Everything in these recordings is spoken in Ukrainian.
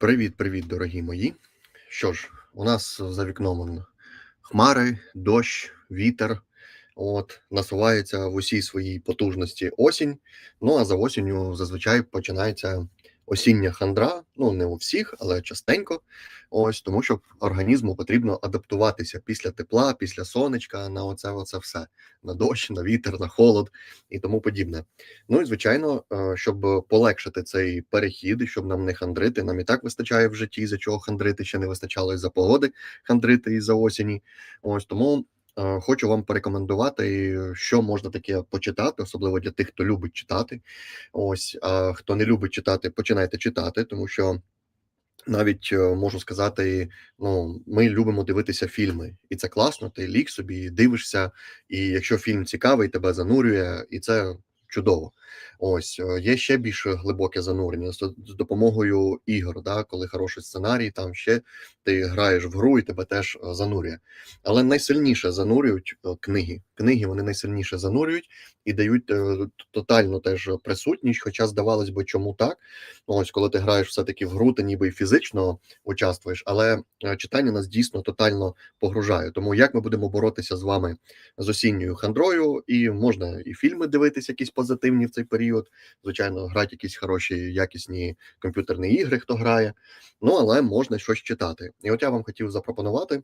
Привіт-привіт, дорогі мої. Що ж, у нас за вікном хмари, дощ, вітер. От, насувається в усій своїй потужності осінь. Ну а за осінню зазвичай починається осіння хандра. Ну, не у всіх, але частенько. Ось тому, що організму потрібно адаптуватися після тепла, після сонечка, на оце, оце все, на дощ, на вітер, на холод і тому подібне. Ну і звичайно, е, щоб полегшити цей перехід, щоб нам не хандрити, нам і так вистачає в житті, за чого хандрити ще не вистачало із за погоди, хандрити із за осені. Ось тому хочу вам порекомендувати, що можна таке почитати, особливо для тих, хто любить читати. Ось а хто не любить читати, починайте читати, тому що. Навіть е, можу сказати, ну ми любимо дивитися фільми, і це класно. Ти лік собі дивишся, і якщо фільм цікавий, тебе занурює, і це чудово. Ось е, є ще більш глибоке занурення з допомогою ігор, да, коли хороший сценарій, там ще ти граєш в гру і тебе теж е, занурює. Але найсильніше занурюють е, книги. Книги вони найсильніше занурюють і дають е, тотальну теж присутність. Хоча здавалось би, чому так. Ось коли ти граєш все-таки в гру, ти ніби і фізично участвуєш, але е, читання нас дійсно тотально погружає. Тому як ми будемо боротися з вами з осінньою хандрою, і можна і фільми дивитися, якісь позитивні в цей період. Звичайно, грати якісь хороші, якісні комп'ютерні ігри, хто грає. Ну але можна щось читати. І от я вам хотів запропонувати.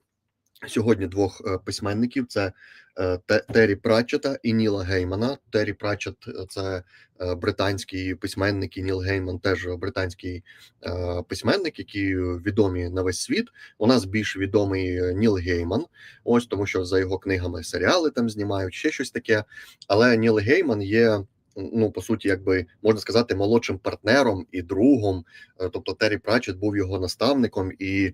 Сьогодні двох е, письменників: це е, Те- Террі Пратчета і Ніла Геймана. Террі Пратчет – це е, британський письменник, і Ніл Гейман теж британський письменник, які відомі на весь світ. У нас більш відомий Ніл Гейман, ось тому, що за його книгами серіали там знімають, ще щось таке. Але Ніл Гейман є. Ну, по суті, якби можна сказати, молодшим партнером і другом. Е, Тобто Террі Пратчет був його наставником, і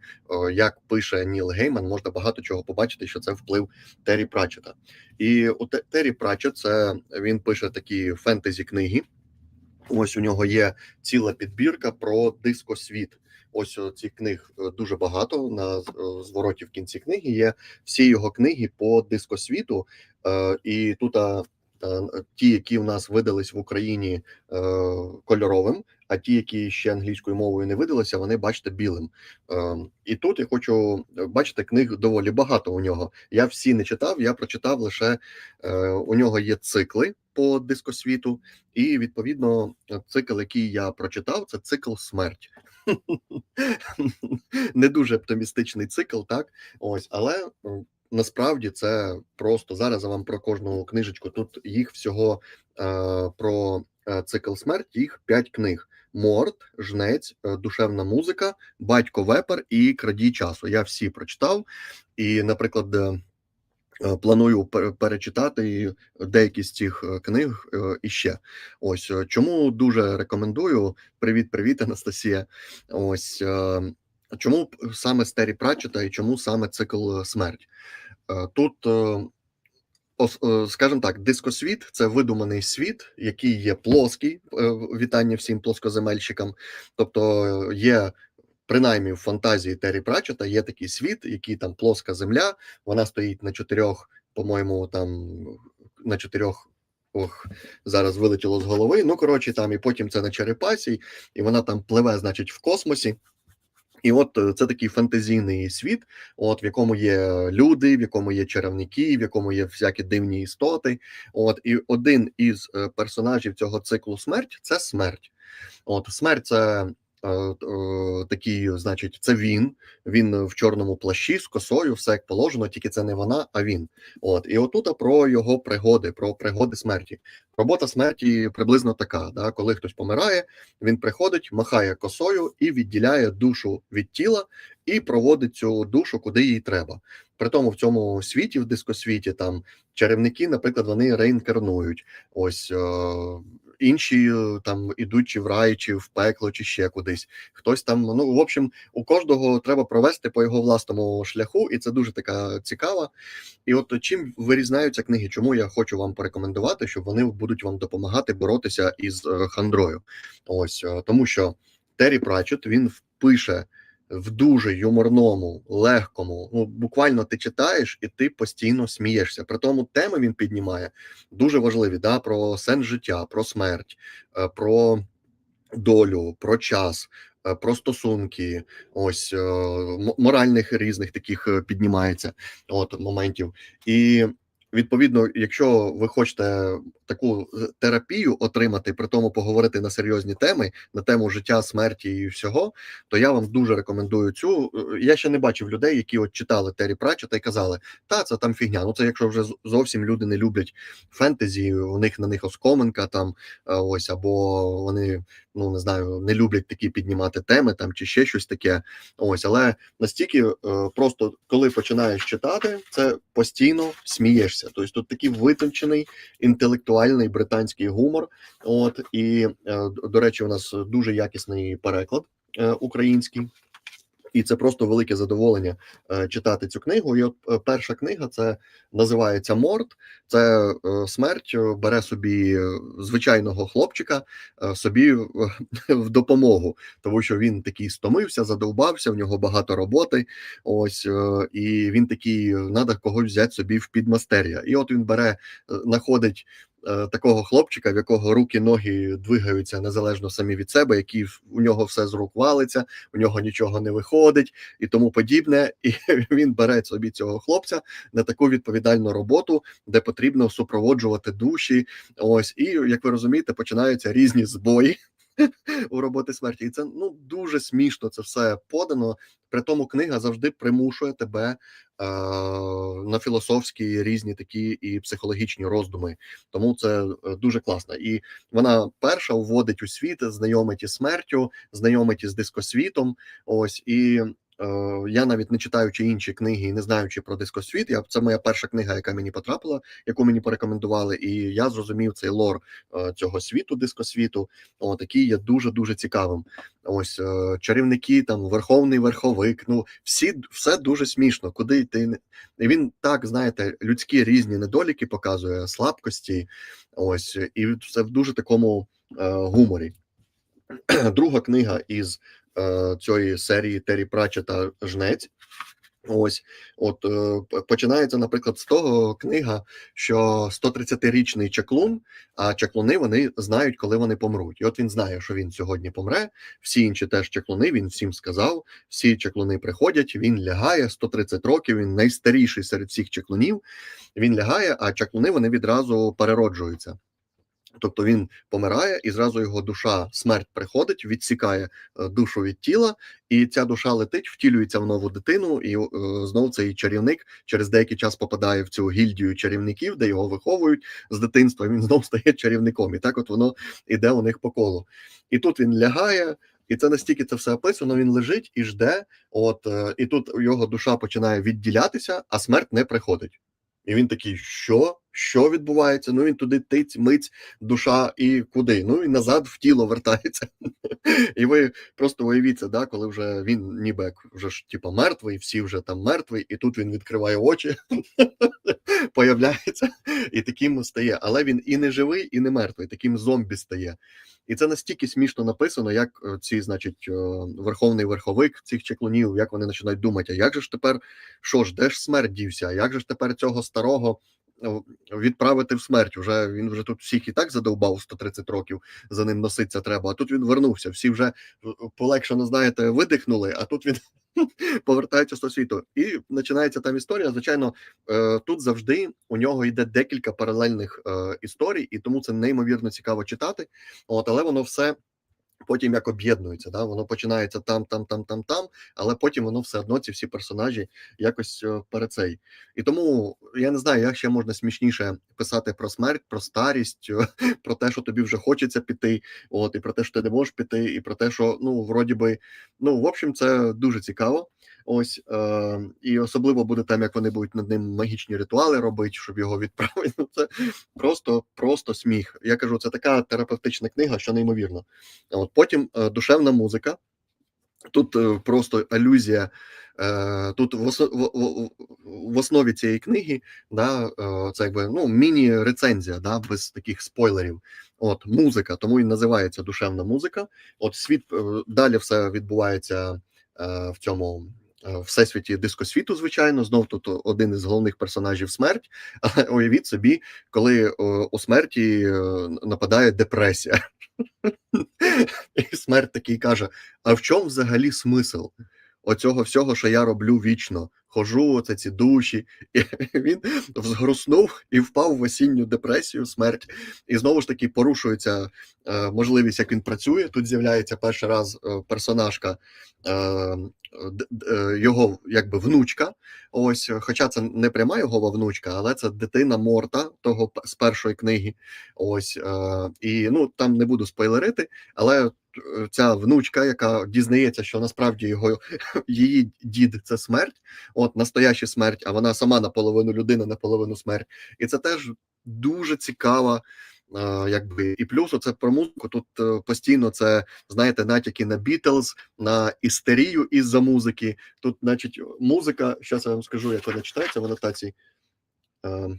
е, як пише Ніл Гейман, можна багато чого побачити, що це вплив Террі Пратчета. І у Те- Террі Пратчет це він пише такі фентезі книги. Ось у нього є ціла підбірка про дискосвіт. Ось о, цих книг е, дуже багато. На е, звороті в кінці книги є всі його книги по дискосвіту. Е, і тут е, ті, які у нас видались в Україні е, кольоровим, а ті, які ще англійською мовою не видалися, вони бачите білим. Е, і тут я хочу е, бачите, книг доволі багато у нього. Я всі не читав, я прочитав лише е, у нього є цикли по дискосвіту, і відповідно цикл, який я прочитав, це цикл смерть. Не дуже оптимістичний цикл, так ось, але насправді це просто зараз я вам про кожну книжечку. Тут їх всього е, про е, цикл смерть, їх п'ять книг: Морт, Жнець, е, Душевна музика, Батько Вепер і Крадій часу. Я всі прочитав. І, наприклад, планую пере- перечитати деякі з цих книг іще. Ось чому дуже рекомендую. Привіт, привіт, Анастасія. Ось чому саме з Террі Пратчета і чому саме цикл смерть? Е, Тут, е, е, скажімо так, дискосвіт це видуманий світ, який є плоский. е, Вітання всім плоскоземельщикам. Тобто е, є. Принаймні в фантазії Террі Пратчета є такий світ, який там плоска земля, вона стоїть на чотирьох, по-моєму, там на чотирьох. Ох, зараз вилетіло з голови. Ну, коротше, там і потім це на черепасі, і вона там пливе, значить, в космосі. І от е, це такий фантазійний світ, от в якому є люди, в якому є чарівники, в якому є всякі дивні істоти. От і один із е, персонажів цього циклу смерть це смерть. От смерть це. Е, е, Такий, значить, це він. Він в чорному плащі з косою, все як положено, тільки це не вона, а він. От і отут про його пригоди, про пригоди смерті. Робота смерті приблизно така: да? коли хтось помирає, він приходить, махає косою і відділяє душу від тіла і проводить цю душу, куди їй треба. При тому в цьому світі, в дискосвіті, там чарівники, наприклад, вони реінкарнують. Ось е, інші е, там ідуть в рай, чи в пекло, чи ще кудись. Хтось там, ну в общем, у кожного треба провести по його власному шляху, і це дуже така цікава. І от чим вирізняються книги, чому я хочу вам порекомендувати, що вони будуть вам допомагати боротися із е, хандрою. Ось е, тому, що Террі Пратчет він впише в дуже юморному, легкому. Ну буквально ти читаєш і ти постійно смієшся. При тому теми він піднімає дуже важливі: да, про сенс життя, про смерть, е, про долю, про час, е, про стосунки, ось е, моральних різних таких піднімається от моментів. І відповідно, якщо ви хочете таку е, терапію отримати, при тому поговорити на серйозні теми, на тему життя, смерті і всього, то я вам дуже рекомендую цю. Е, Я ще не бачив людей, які от читали Террі Пратчета і казали, та це там фігня. Ну це якщо вже зовсім люди не люблять фентезі, у них на них оскоминка там е, ось, або вони ну не знаю, не люблять такі піднімати теми там чи ще щось таке. Ось, але настільки е, просто коли починаєш читати, це постійно смієшся. Тобто тут такий витончений інтелектуальний британський гумор. От і е, до речі, у нас дуже якісний переклад е, український. І це просто велике задоволення е, читати цю книгу. І от е, перша книга це називається Морт. Це е, смерть бере собі звичайного хлопчика собі в, допомогу, тому що він такий стомився, задовбався, в нього багато роботи. Ось і він такий, треба когось взяти собі в підмастер'я. І от він бере, знаходить такого хлопчика, в якого руки, ноги двигаються незалежно самі від себе, який у нього все з рук валиться, у нього нічого не виходить і тому подібне. І він бере собі цього хлопця на таку відповідальну роботу, де потрібно супроводжувати душі. Ось, і як ви розумієте, починаються різні збої. У роботи смерті, і це ну дуже смішно. Це все подано. При тому книга завжди примушує тебе е, на філософські різні такі і психологічні роздуми. Тому це е, дуже класно. І вона перша вводить у світ, знайомить із смертю, знайомить із дискосвітом. Ось і я навіть не читаючи інші книги і не знаючи про дискосвіт. Я це моя перша книга, яка мені потрапила, яку мені порекомендували, і я зрозумів цей лор е, цього світу, дискосвіту. О, такий є дуже дуже цікавим. Ось е, чарівники, там верховний верховик. Ну всі все дуже смішно. Куди йти? І він так знаєте, людські різні недоліки показує, слабкості. Ось і це в дуже такому е, гуморі. Друга книга із е, цієї серії Террі Пратчета Жнець. Ось, от е, починається, наприклад, з того книга, що 130-річний чаклун, а чаклуни вони знають, коли вони помруть. І от він знає, що він сьогодні помре. Всі інші теж чаклуни. Він всім сказав. Всі чаклуни приходять. Він лягає 130 років. Він найстаріший серед всіх чаклунів. Він лягає, а чаклуни вони відразу перероджуються. Тобто він помирає, і зразу його душа, смерть приходить, відсікає е, душу від тіла, і ця душа летить, втілюється в нову дитину, і е, знов цей чарівник через деякий час попадає в цю гільдію чарівників, де його виховують з дитинства. Він знов стає чарівником. І так от воно іде у них по колу. І тут він лягає. І це настільки це все описано. Він лежить і жде. От е, і тут його душа починає відділятися, а смерть не приходить. І він такий: що? Що відбувається? Ну він туди тиць, миць, душа і куди? Ну і назад в тіло вертається. І ви просто уявіть це, да, коли вже він ніби як вже ж типа мертвий, всі вже там мертвий, і тут він відкриває очі, появляється і таким стає. Але він і не живий, і не мертвий, таким зомбі стає. І це настільки смішно написано, як е, ці, значить, е, верховний верховик цих чеклунів, як вони починають думати, а як же ж тепер, що ж, де ж смерть дівся? А як же ж тепер цього старого відправити в смерть? Вже він вже тут всіх і так задовбав 130 років, за ним носиться треба. А тут він вернувся. Всі вже полегшено, знаєте, видихнули, а тут він повертається з того світу. І починається там історія. Звичайно, е, тут завжди у нього йде декілька паралельних е, історій, і тому це неймовірно цікаво читати. От, але воно все. Потім як об'єднується, да? воно починається там, там, там, там, там, але потім воно все одно ці всі персонажі якось е, перед цей. І тому я не знаю, як ще можна смішніше писати про смерть, про старість, е, про те, що тобі вже хочеться піти, от і про те, що ти не можеш піти, і про те, що ну вроді би, ну в общем, це дуже цікаво. Ось е, і особливо буде там, як вони будуть над ним магічні ритуали робити, щоб його відправити. Ну, це просто, просто сміх. Я кажу, це така терапевтична книга, що неймовірно. От потім е, душевна музика. Тут е, просто алюзія. Е, тут в, осо- в, в, в основі цієї книги да, е, це якби ну, міні-рецензія, да, без таких спойлерів. От музика, тому і називається душевна музика. От світ е, далі все відбувається е, в цьому всесвіті дискосвіту, звичайно. Знов тут один із головних персонажів смерть. Але уявіть собі, коли е, у смерті е, нападає депресія. І смерть такий каже: А в чому взагалі смисл оцього всього, що я роблю вічно? Хожу, оце ці душі, і він взгруснув і впав в осінню депресію, смерть. І знову ж таки порушується е, можливість, як він працює. Тут з'являється перший раз е, персонажка, е, е, його якби внучка. Ось, хоча це не пряма його внучка, але це дитина Морта, того з першої книги. Ось е, і ну там не буду спойлерити, але ця внучка, яка дізнається, що насправді його її дід це смерть, от настояща смерть, а вона сама наполовину людина, наполовину смерть. І це теж дуже цікава. е, Якби і плюс оце про музику. Тут е, постійно це знаєте, натяки на Бітлз, на істерію із-за музики. Тут, значить, музика, зараз я вам скажу, як вона читається в анотації. Е,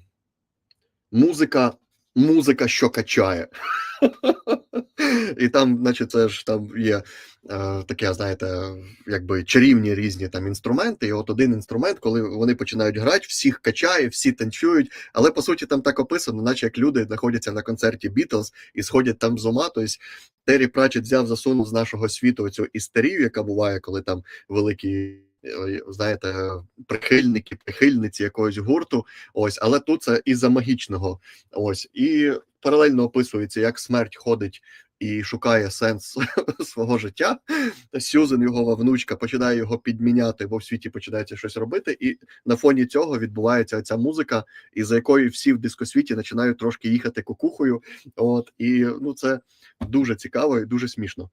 музика, музика, що качає. І там, значить, це ж там є е, таке, знаєте, якби чарівні різні там інструменти. І от один інструмент, коли вони починають грати, всіх качає, всі танцюють. Але по суті там так описано, наче як люди знаходяться на концерті Бітлз і сходять там з ума. Тобто Террі Пратчет взяв, засунув з нашого світу цю істерію, яка буває, коли там великі. е, Знаєте, прихильники, прихильниці якогось гурту, ось, але тут це із-за магічного. Ось, і паралельно описується, як смерть ходить і шукає сенс свого життя. Сюзен, його внучка, починає його підміняти, бо в світі починається щось робити. І на фоні цього відбувається ця музика, із за якої всі в дискосвіті починають трошки їхати кукухою. От і ну це дуже цікаво і дуже смішно.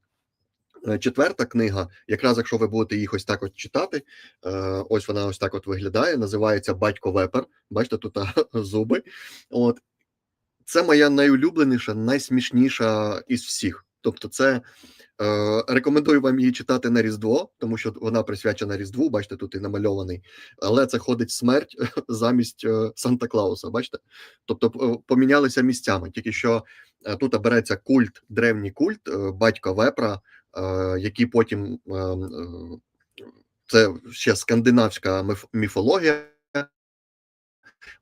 Е, Четверта книга, якраз якщо ви будете їх ось так от читати, е, ось вона ось так от виглядає. Називається Батько Вепер. Бачите, тут зуби. От це моя найулюбленіша, найсмішніша із всіх. Тобто, це е, рекомендую вам її читати на Різдво, тому що вона присвячена Різдву. Бачите, тут і намальований, але це ходить смерть замість е, Санта Клауса. Бачите? Тобто е, помінялися місцями. Тільки що е, тут береться культ, древній культ е, батька Вепра, е, який потім е, е, це ще скандинавська міф- міфологія.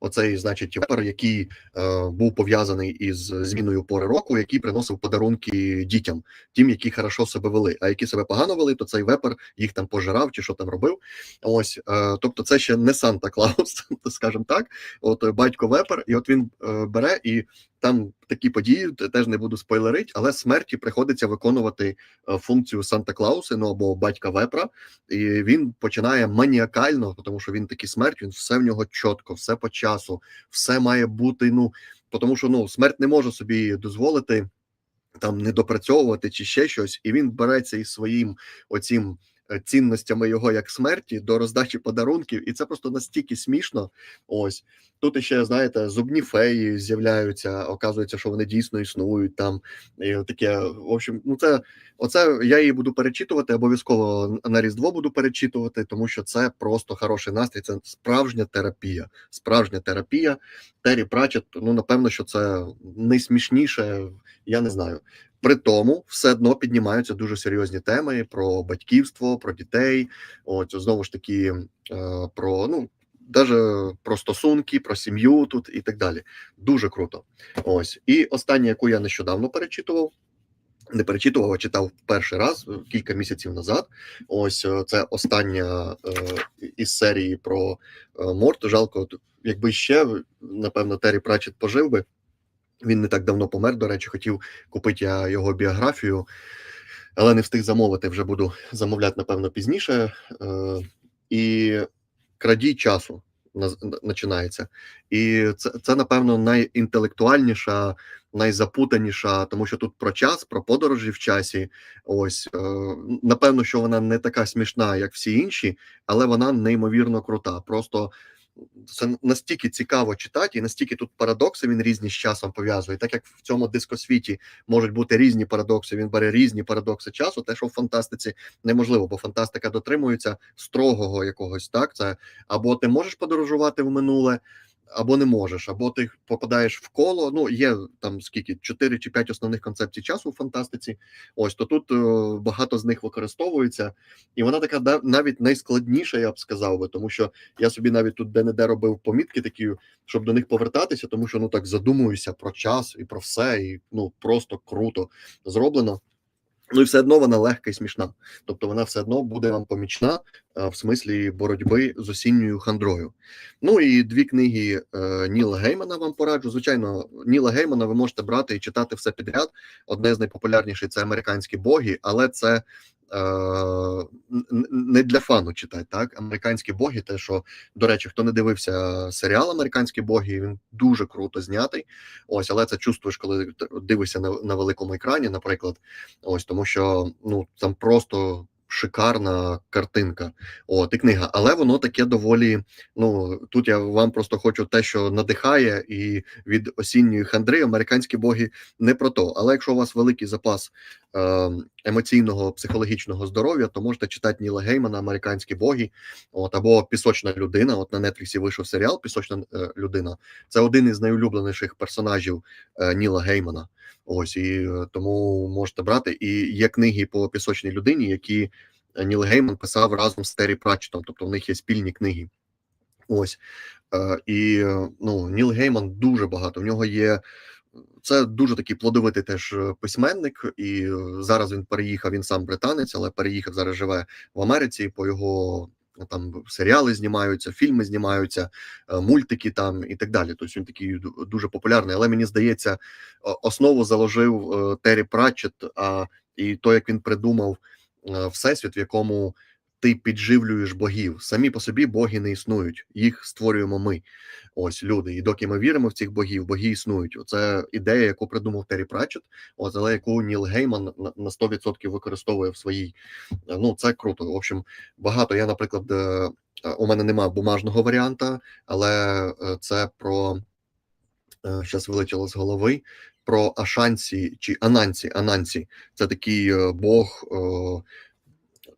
Оцей, значить, вепер, який е, був пов'язаний із зміною пори року, який приносив подарунки дітям, тим, які хорошо себе вели. А які себе погано вели, то цей вепер їх там пожирав чи що там робив. Ось, е, тобто, це ще не Санта Клаус, скажімо так. От е, батько вепер, і от він е, бере і там такі події, теж не буду спойлерити, але смерті приходиться виконувати е, функцію Санта Клауса, ну або батька вепра, і він починає маніакально, тому що він такий смерть, він все в нього чітко, все по часу, все має бути. Ну тому що ну смерть не може собі дозволити там не допрацьовувати чи ще щось, і він береться із своїм оцім. Е, Цінностями його як смерті до роздачі подарунків, і це просто настільки смішно. Ось тут ще знаєте, зубні феї з'являються. Оказується, що вони дійсно існують там. І таке, в общем, ну це Оце я її буду перечитувати, обов'язково на Різдво буду перечитувати, тому що це просто хороший настрій. Це справжня терапія. Справжня терапія. Террі Пратчет, ну напевно, що це найсмішніше, я не знаю. При тому все одно піднімаються дуже серйозні теми про батьківство, про дітей. От знову ж таки, е, про ну. Даже про стосунки, про сім'ю тут і так далі. Дуже круто. Ось. І останнє, яку я нещодавно перечитував, не перечитував, а читав перший раз е, кілька місяців назад. Ось е, це остання е, із серії про Морт. Жалко, якби ще напевно Террі Пратчет пожив би. Він не так давно помер. До речі, хотів купити я його біографію, але не встиг замовити. Вже буду замовляти, напевно, пізніше. Е, і крадій часу починається. І це, це напевно, найінтелектуальніша найзапутаніша, тому що тут про час, про подорожі в часі. Ось е, напевно, що вона не така смішна, як всі інші, але вона неймовірно крута. Просто це настільки цікаво читати, і настільки тут парадокси він різні з часом пов'язує. Так як в цьому дискосвіті можуть бути різні парадокси, він бере різні парадокси часу. Те, що в фантастиці неможливо, бо фантастика дотримується строгого якогось так. Це або ти можеш подорожувати в минуле. Або не можеш, або ти попадаєш в коло. Ну, є там скільки 4 чи 5 основних концепцій часу у фантастиці. Ось то тут е, багато з них використовується, і вона така навіть найскладніша, я б сказав би, тому що я собі навіть тут де-не-де робив помітки такі, щоб до них повертатися, тому що ну так задумуюся про час і про все, і ну просто круто зроблено. Ну і все одно вона легка і смішна. Тобто вона все одно буде вам помічна е, в смислі боротьби з осінньою хандрою. Ну і дві книги е, Ніла Геймана вам пораджу. Звичайно, Ніла Геймана ви можете брати і читати все підряд. Одне з найпопулярніших це американські боги, але це. Е, Не для фану читати, так американські боги. Те, що до речі, хто не дивився серіал Американські боги, він дуже круто знятий. Ось, але це чувствуєш, коли дивишся на, на великому екрані, наприклад. Ось тому, що ну там просто шикарна картинка. От і книга, але воно таке доволі. Ну тут я вам просто хочу те, що надихає, і від осінньої хандри американські боги не про то. Але якщо у вас великий запас емоційного психологічного здоров'я, то можете читати Ніла Геймана, американські боги, от або Пісочна людина. От на Нетфліксі вийшов серіал Пісочна е, людина. Це один із найулюбленіших персонажів е, Ніла Геймана. Ось і е, тому можете брати. І є книги по пісочній людині, які Ніл Гейман писав разом з Террі Пратчетом, тобто в них є спільні книги. Ось і ну, Ніл Гейман дуже багато. В нього є це дуже такий плодовитий теж е, письменник, і е, зараз він переїхав. Він сам британець, але переїхав зараз живе в Америці. По його ну, там серіали знімаються, фільми знімаються, е, мультики там і так далі. Тобто він такий дуже популярний. Але мені здається, основу заложив е, Террі Пратчет, а і то, як він придумав е, всесвіт, в якому ти підживлюєш богів. Самі по собі боги не існують, їх створюємо ми. Ось люди. І доки ми віримо в цих богів, боги існують. Оце ідея, яку придумав Террі Пратчет, ось, але яку Ніл Гейман на на 100% використовує в своїй. е, Ну, це круто. В общем, багато. Я, наприклад, е, е, у мене немає бумажного варіанта, але це про зараз вилетіло з голови. Про Ашанці чи Ананці. Ананці це такий бог,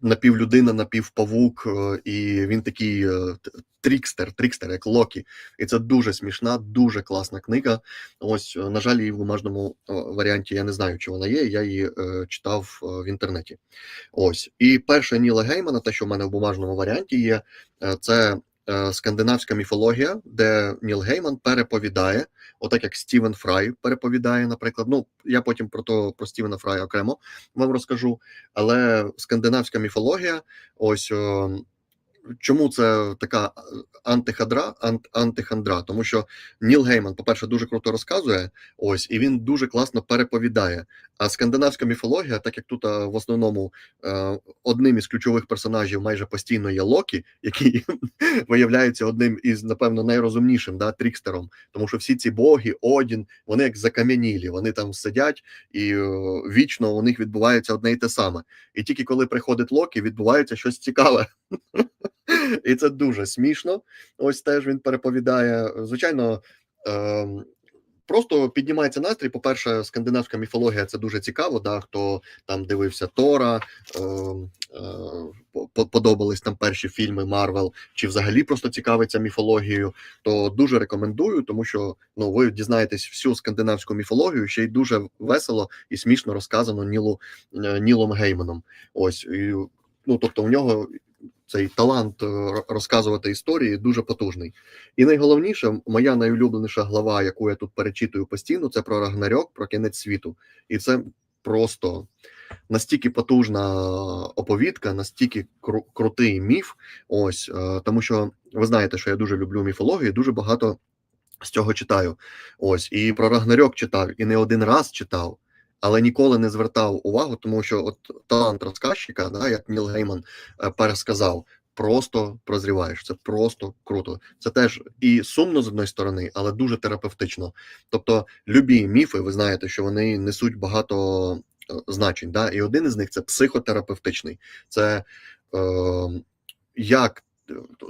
напівлюдина, напівпавук, е, і він такий е, трікстер, трікстер, як Локі. І це дуже смішна, дуже класна книга. Ось, е, на жаль, її в бумажному варіанті я не знаю, чи вона є. Я її читав в інтернеті. Ось. І перше Ніла Геймана, те, що в мене в бумажному варіанті є, це скандинавська міфологія, де Ніл Гейман переповідає, отак як Стівен Фрай переповідає, наприклад. Ну, я потім про то про Стівена Фрая окремо вам розкажу. Але скандинавська міфологія, ось. е, Чому це така е, антихандра, ант, антихандра? Тому що Ніл Гейман, по-перше, дуже круто розказує, ось, і він дуже класно переповідає. А скандинавська міфологія, так як тут в основному е, одним із ключових персонажів майже постійно є Локі, який виявляється одним із, напевно, найрозумнішим да, трікстером. Тому що всі ці боги, Одін, вони як закам'янілі, вони там сидять, і е, вічно у них відбувається одне і те саме. І тільки коли приходить Локі, відбувається щось цікаве. І це дуже смішно. Ось теж він переповідає. Звичайно, ем, просто піднімається настрій. По-перше, скандинавська міфологія це дуже цікаво. Да? Хто там дивився Тора, ем, е, подобались там перші фільми Марвел, чи взагалі просто цікавиться міфологією, то дуже рекомендую, тому що ну, ви дізнаєтесь всю скандинавську міфологію, ще й дуже весело і смішно розказано Нілу, е, Нілом Гейманом. Ось і, ну, тобто, у нього цей талант е, розказувати історії дуже потужний. І найголовніше, моя найулюбленіша глава, яку я тут перечитую постійно, це про Рагнарьок, про кінець світу. І це просто настільки потужна оповідка, настільки кру- крутий міф. Ось е, тому, що ви знаєте, що я дуже люблю міфологію, дуже багато з цього читаю. Ось і про Рагнарьок читав, і не один раз читав. Але ніколи не звертав увагу, тому що от талант розказчика, да, як Ніл Гейман е, пересказав, просто прозріваєш. Це просто круто. Це теж і сумно з одної сторони, але дуже терапевтично. Тобто, любі міфи, ви знаєте, що вони несуть багато е, значень. Да? І один із них це психотерапевтичний. Це е, як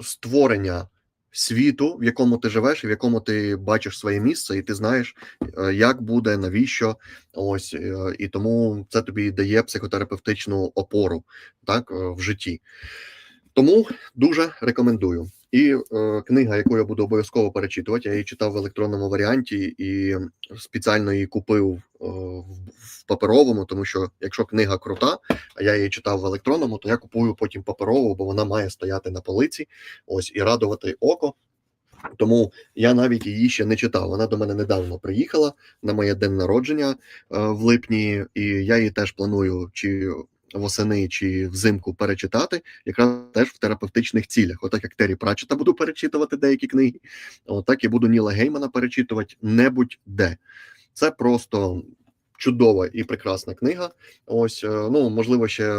створення світу, в якому ти живеш, в якому ти бачиш своє місце, і ти знаєш, е, як буде, навіщо. Ось е, і тому це тобі дає психотерапевтичну опору так, е, в житті. Тому дуже рекомендую. І е, книга, яку я буду обов'язково перечитувати, я її читав в електронному варіанті і спеціально її купив е, в, паперовому, тому що якщо книга крута, а я її читав в електронному, то я купую потім паперову, бо вона має стояти на полиці, ось і радувати око. Тому я навіть її ще не читав. Вона до мене недавно приїхала на моє день народження е, в липні, і я її теж планую чи восени, чи взимку перечитати, якраз теж в терапевтичних цілях. Отак як Террі Пратчета буду перечитувати деякі книги, отак я буду Ніла Геймана перечитувати небудь де. Це просто чудова і прекрасна книга. Ось, е, ну можливо, ще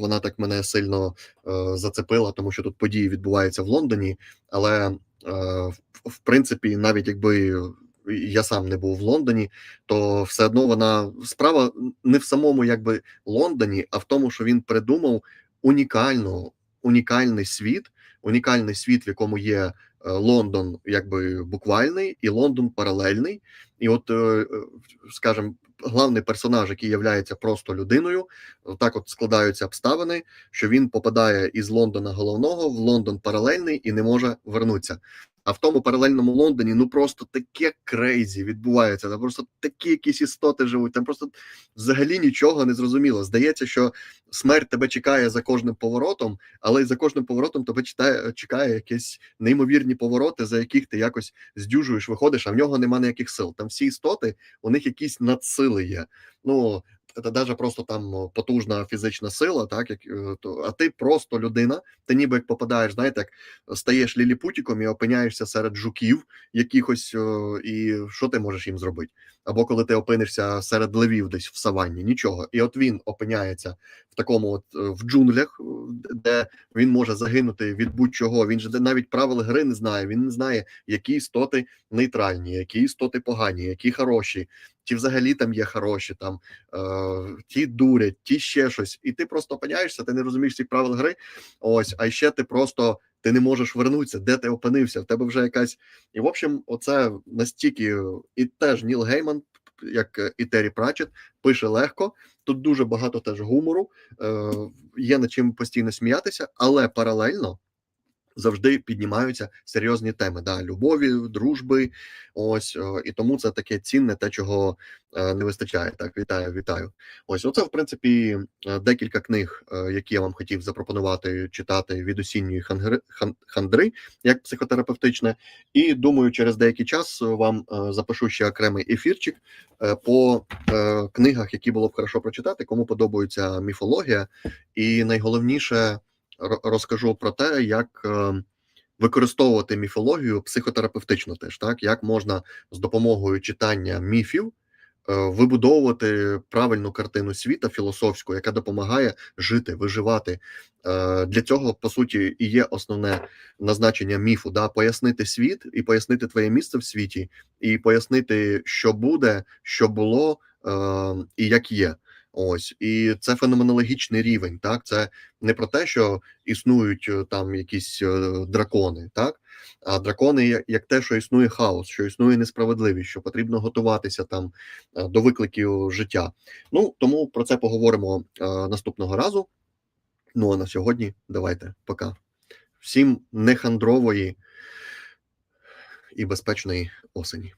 вона так мене сильно е, зацепила, тому що тут події відбуваються в Лондоні, але. Е, в принципі, навіть якби я сам не був в Лондоні, то все одно вона справа не в самому якби Лондоні, а в тому, що він придумав унікальну, унікальний світ, унікальний світ, в якому є е, Лондон, якби буквальний, і Лондон паралельний. І от, е, е, скажімо, главний персонаж, який є просто людиною, так от складаються обставини, що він попадає із Лондона головного в Лондон паралельний і не може вернутися. А в тому паралельному Лондоні ну просто таке крейзі відбувається. Там просто такі якісь істоти живуть. Там просто взагалі нічого не зрозуміло. Здається, що смерть тебе чекає за кожним поворотом, але й за кожним поворотом тебе читає, чекає якісь неймовірні повороти, за яких ти якось здюжуєш, виходиш, а в нього нема ніяких сил. Там всі істоти, у них якісь надсили є. Ну це даже просто там потужна фізична сила, так як е, то, а ти просто людина, ти ніби як попадаєш, знаєте, як стаєш ліліпутіком і опиняєшся серед жуків якихось, і що ти можеш їм зробити? Або коли ти опинишся серед левів десь в саванні, нічого. І от він опиняється такому, от е, в джунглях, е, де він може загинути від будь-чого. Він же навіть правил гри не знає. Він не знає, які істоти нейтральні, які істоти погані, які хороші, чи взагалі там є хороші, там е, ті дурять, ті ще щось. І ти просто опиняєшся, ти не розумієш цих правил гри. Ось, а ще ти просто ти не можеш вернутися, де ти опинився, в тебе вже якась. І в общем, оце настільки і теж Ніл Гейман, як е, і Террі Прачет, пише легко. Тут дуже багато теж гумору, е, є над чим постійно сміятися, але паралельно завжди піднімаються серйозні теми да, любові, дружби. Ось е, і тому це таке цінне, те, чого е, не вистачає. Так, вітаю, вітаю. Ось, оце, в принципі, е, декілька книг, які я вам хотів запропонувати читати від осінньої хангри, хан, хандри, як психотерапевтичне. І думаю, через деякий час вам запишу ще окремий ефірчик по книгах, які було б хорошо прочитати, кому подобається міфологія, і найголовніше розкажу про те, як е, використовувати міфологію психотерапевтично, теж так як можна з допомогою читання міфів е, вибудовувати правильну картину світа філософську, яка допомагає жити, виживати. Е, Для цього по суті і є основне назначення міфу, да, пояснити світ і пояснити твоє місце в світі, і пояснити, що буде, що було і як є. Ось і це феноменологічний рівень. Так, це не про те, що існують е, там якісь е, дракони, так а дракони як, те, що існує хаос, що існує несправедливість, що потрібно готуватися там е, до викликів життя. Ну тому про це поговоримо наступного разу. Ну а на сьогодні давайте пока. Всім нехандрової і безпечної осені.